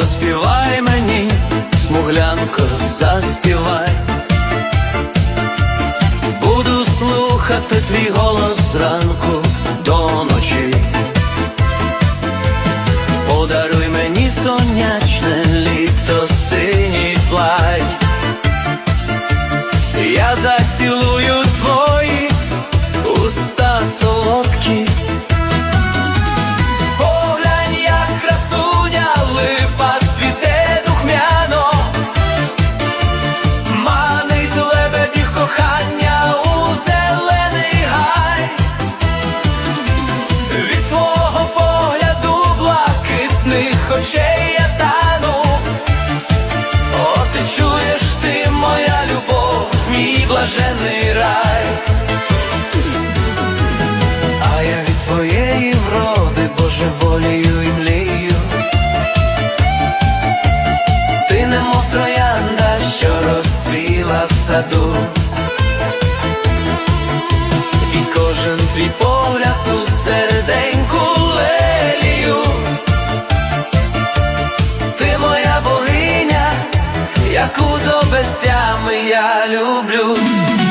заспівай мені, смуглянко, заспівай. Буду слухати твій голос зранку до ночі. Подаруй мені сонячне літо, синій плай. Я зацілую очей я тану. О, ти чуєш ти, моя любов, мій блажений рай. А я від твоєї вроди божеволію і млію. Ти немов троянда, що розцвіла в саду. І кожен твій погляд вами я люблю.